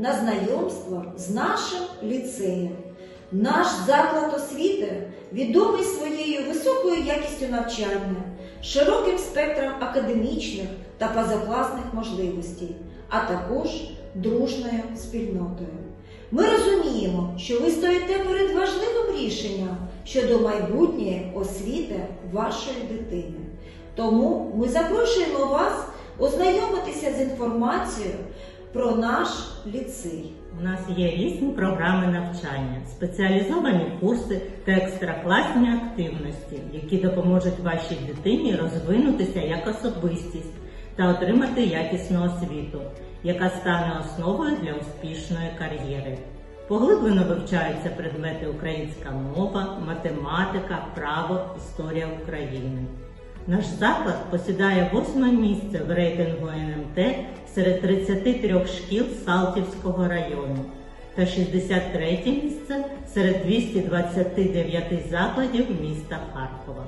на знайомство з нашим ліцеєм. Наш заклад освіти відомий своєю високою якістю навчання, широким спектром академічних та позакласних можливостей, а також дружною спільнотою. Ми розуміємо, що ви стоїте перед важливим рішенням щодо майбутньої освіти вашої дитини. Тому ми запрошуємо вас ознайомитися з інформацією про наш ліцей. У нас є різні програми навчання, спеціалізовані курси та екстракласні активності, які допоможуть вашій дитині розвинутися як особистість та отримати якісну освіту, яка стане основою для успішної кар'єри. Поглиблено вивчаються предмети українська мова, математика, право, історія України. Наш заклад посідає восьме місце в рейтингу НМТ серед 33 шкіл Салтівського району та 63 місце серед 229 закладів міста Харкова.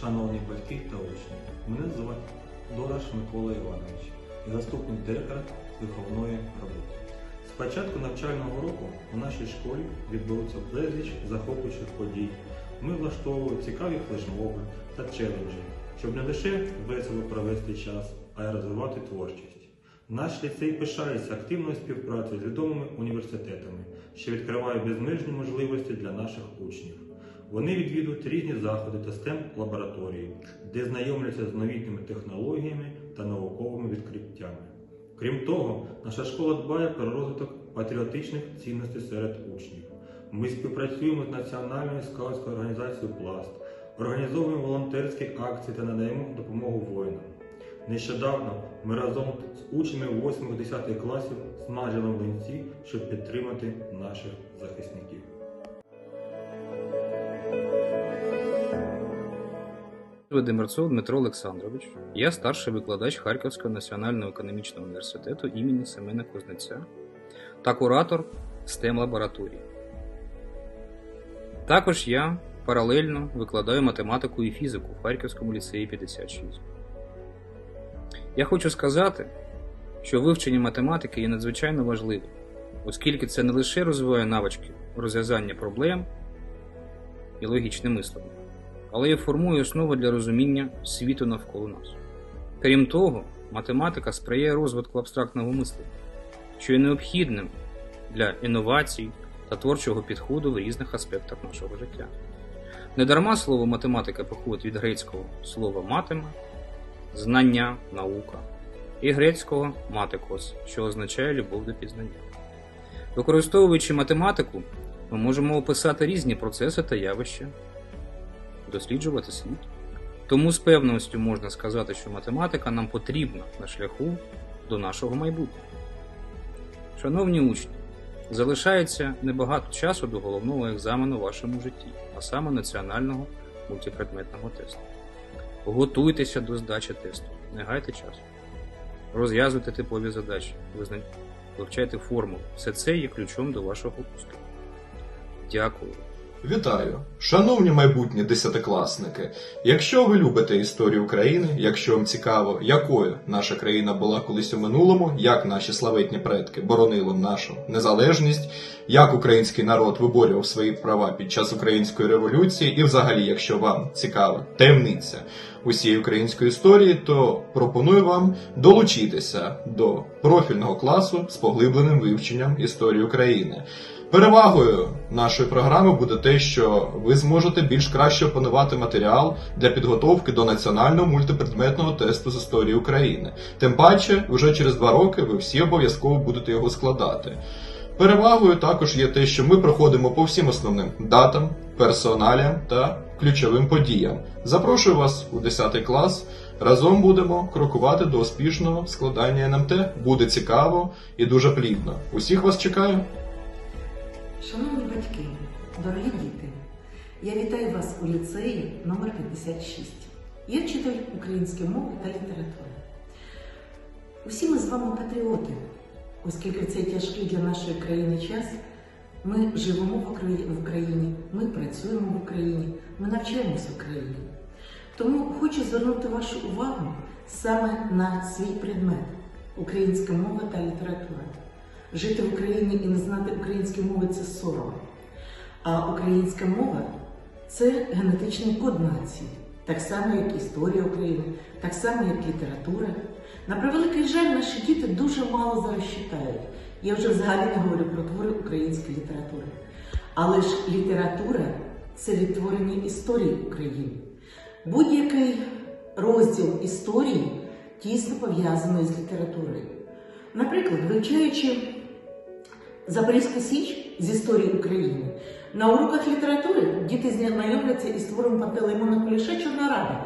Шановні батьки та учні, мене звати Дораш Микола Іванович, я заступник директора виховної роботи. З початку навчального року у нашій школі відбулося безліч захоплюючих подій. Ми влаштовували цікаві флешмоби та челенджі, щоб не лише весело провести час, а й розвивати творчість. Наш ліцей пишається активною співпрацею з відомими університетами, що відкриває безмежні можливості для наших учнів. Вони відвідують різні заходи та stem лабораторії, де знайомляться з новітніми технологіями та науковими відкриттями. Крім того, наша школа дбає про розвиток патріотичних цінностей серед учнів. Ми співпрацюємо з Національною скаутською організацією Пласт, організовуємо волонтерські акції та надаємо допомогу воїнам. Нещодавно ми разом з учнями 8-10 класів смажили млинці, щоб підтримати наших захисників. Демерцов Дмитро Олександрович. Я старший викладач Харківського національного економічного університету імені Семена Кузнеця та куратор STEM лабораторії. Також я паралельно викладаю математику і фізику в Харківському ліцеї 56. Я хочу сказати, що вивчення математики є надзвичайно важливим, оскільки це не лише розвиває навички розв'язання проблем і логічне мислення але й формує основу для розуміння світу навколо нас. Крім того, математика сприяє розвитку абстрактного мислення, що є необхідним для інновацій та творчого підходу в різних аспектах нашого життя. Недарма слово математика походить від грецького слова матема, знання, наука, і грецького матикос, що означає любов до пізнання. Використовуючи математику, ми можемо описати різні процеси та явища досліджувати світ. Тому з певністю можна сказати, що математика нам потрібна на шляху до нашого майбутнього. Шановні учні, залишається небагато часу до головного екзамену в вашому житті, а саме національного мультипредметного тесту. Готуйтеся до здачі тесту, не гайте часу. Розв'язуйте типові задачі, вивчайте формулу. Все це є ключом до вашого успіху. Дякую. Вітаю, шановні майбутні десятикласники. Якщо ви любите історію України, якщо вам цікаво, якою наша країна була колись у минулому, як наші славетні предки боронили нашу незалежність, як український народ виборював свої права під час української революції, і взагалі, якщо вам цікава таємниця усієї української історії, то пропоную вам долучитися до профільного класу з поглибленим вивченням історії України. Перевагою нашої програми буде те, що ви зможете більш краще опанувати матеріал для підготовки до національного мультипредметного тесту з історії України. Тим паче, вже через два роки ви всі обов'язково будете його складати. Перевагою також є те, що ми проходимо по всім основним датам, персоналіям та ключовим подіям. Запрошую вас у 10 клас. Разом будемо крокувати до успішного складання НМТ. Буде цікаво і дуже плідно. Усіх вас чекаю. Шановні батьки, дорогі діти, я вітаю вас у ліцеї номер 56. Я вчитель української мови та літератури. Усі ми з вами патріоти, оскільки цей тяжкий для нашої країни час ми живемо в Україні, ми працюємо в Україні, ми навчаємося в Україні. Тому хочу звернути вашу увагу саме на свій предмет українська мова та література. Жити в Україні і не знати української мови це сором. А українська мова це генетичний код нації, так само, як історія України, так само, як література. На превеликий жаль, наші діти дуже мало зараз читають. Я вже взагалі не говорю про твори української літератури. Але ж література це відтворення історії України. Будь-який розділ історії тісно пов'язаний з літературою. Наприклад, вивчаючи Запорізьку Січ з історії України, на уроках літератури діти знайомляться із твором Пантелеймона Куліша Чорна Рада,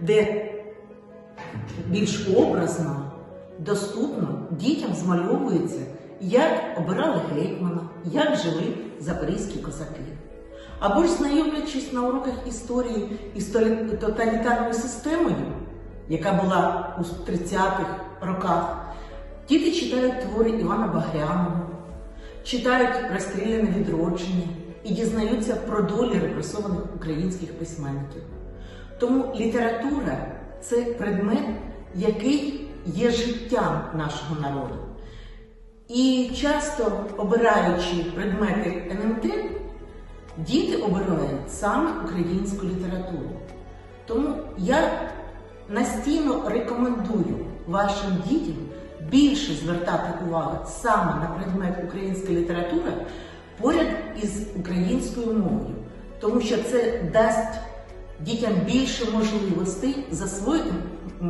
де більш образно, доступно дітям змальовується, як обирали гетьмана, як жили запорізькі козаки. Або ж знайомлячись на уроках історії із тоталітарною системою, яка була у 30-х роках, діти читають твори Івана Багряного, читають розстріляне відродження і дізнаються про долі репресованих українських письменників. Тому література це предмет, який є життям нашого народу. І часто обираючи предмети НМТ, діти обирають саме українську літературу. Тому я настійно рекомендую вашим дітям більше звертати увагу саме на предмет українська література поряд із українською мовою, тому що це дасть дітям більше можливостей засвоїти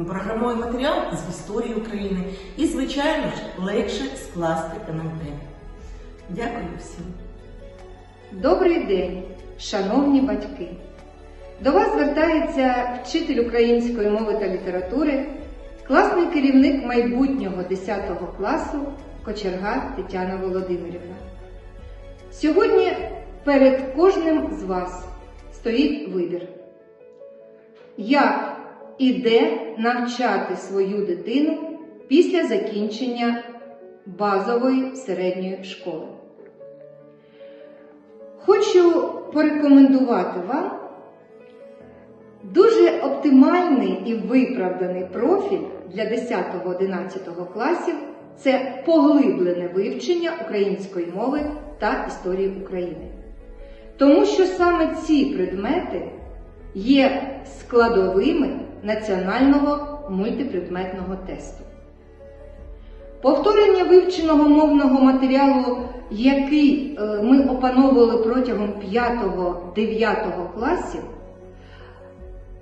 програмовий матеріал з історії України і, звичайно ж, легше скласти НМТ. Дякую всім. Добрий день, шановні батьки! До вас звертається вчитель української мови та літератури, класний керівник майбутнього 10 класу Кочерга Тетяна Володимирівна. Сьогодні перед кожним з вас стоїть вибір, як і де навчати свою дитину після закінчення базової середньої школи. Хочу порекомендувати вам дуже оптимальний і виправданий профіль для 10-11 класів це поглиблене вивчення української мови та історії України. Тому що саме ці предмети є складовими національного мультипредметного тесту. Повторення вивченого мовного матеріалу, який е, ми опановували протягом 5-9 класів,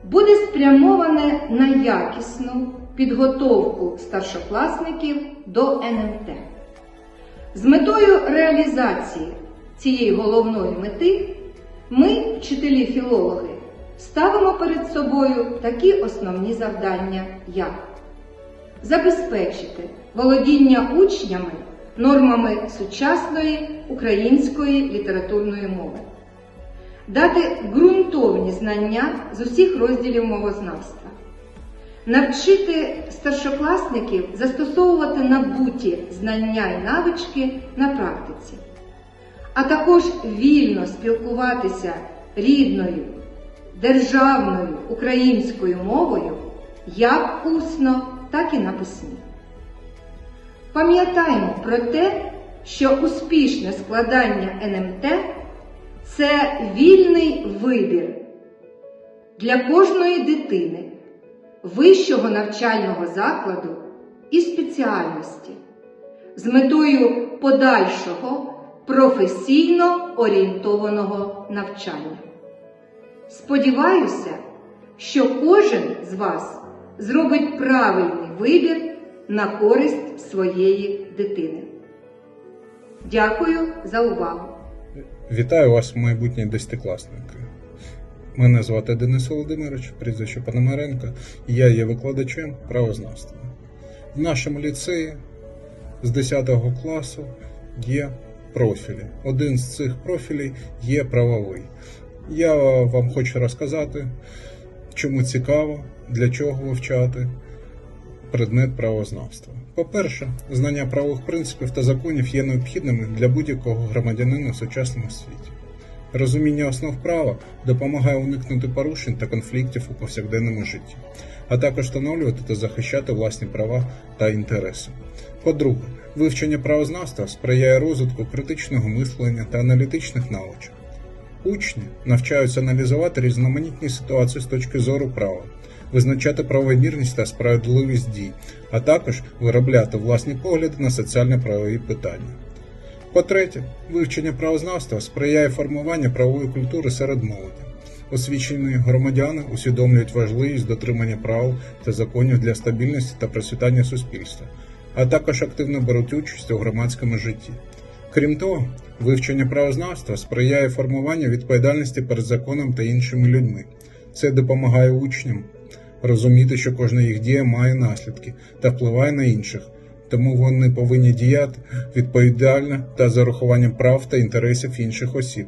буде спрямоване на якісну підготовку старшокласників до НМТ. З метою реалізації цієї головної мети ми, вчителі-філологи, ставимо перед собою такі основні завдання, як забезпечити володіння учнями нормами сучасної української літературної мови, дати ґрунтовні знання з усіх розділів мовознавства, навчити старшокласників застосовувати набуті знання і навички на практиці, а також вільно спілкуватися рідною, державною українською мовою як усно, так і на письмі. Пам'ятаємо про те, що успішне складання НМТ це вільний вибір для кожної дитини вищого навчального закладу і спеціальності з метою подальшого професійно орієнтованого навчання. Сподіваюся, що кожен з вас зробить правильний вибір на користь своєї дитини. Дякую за увагу! Вітаю вас, майбутні десятикласники. Мене звати Денис Володимирович, прізвище Пономаренко, і я є викладачем правознавства. В нашому ліцеї з 10 класу є профілі. Один з цих профілів є правовий. Я вам хочу розказати, чому цікаво, для чого вивчати предмет правознавства. По-перше, знання правових принципів та законів є необхідними для будь-якого громадянина в сучасному світі. Розуміння основ права допомагає уникнути порушень та конфліктів у повсякденному житті, а також встановлювати та захищати власні права та інтереси. По-друге, вивчення правознавства сприяє розвитку критичного мислення та аналітичних навичок. Учні навчаються аналізувати різноманітні ситуації з точки зору права, визначати правомірність та справедливість дій, а також виробляти власні погляди на соціально-правові питання. По-третє, вивчення правознавства сприяє формуванню правової культури серед молоді. Освічені громадяни усвідомлюють важливість дотримання прав та законів для стабільності та процвітання суспільства, а також активно беруть участь у громадському житті. Крім того, вивчення правознавства сприяє формуванню відповідальності перед законом та іншими людьми. Це допомагає учням розуміти, що кожна їх дія має наслідки та впливає на інших, тому вони повинні діяти відповідально та з урахуванням прав та інтересів інших осіб.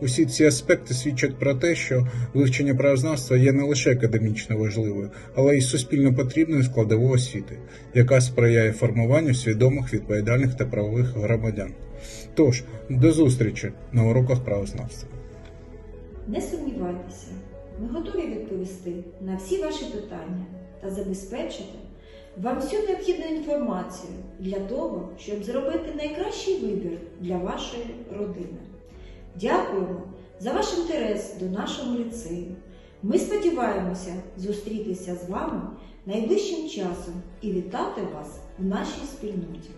Усі ці аспекти свідчать про те, що вивчення правознавства є не лише академічно важливою, але й суспільно потрібною складовою освіти, яка сприяє формуванню свідомих, відповідальних та правових громадян. Тож, до зустрічі на уроках правознавства. Не сумнівайтеся, ми готові відповісти на всі ваші питання та забезпечити вам всю необхідну інформацію для того, щоб зробити найкращий вибір для вашої родини. Дякуємо за ваш інтерес до нашого ліцею. Ми сподіваємося зустрітися з вами найближчим часом і вітати вас в нашій спільноті.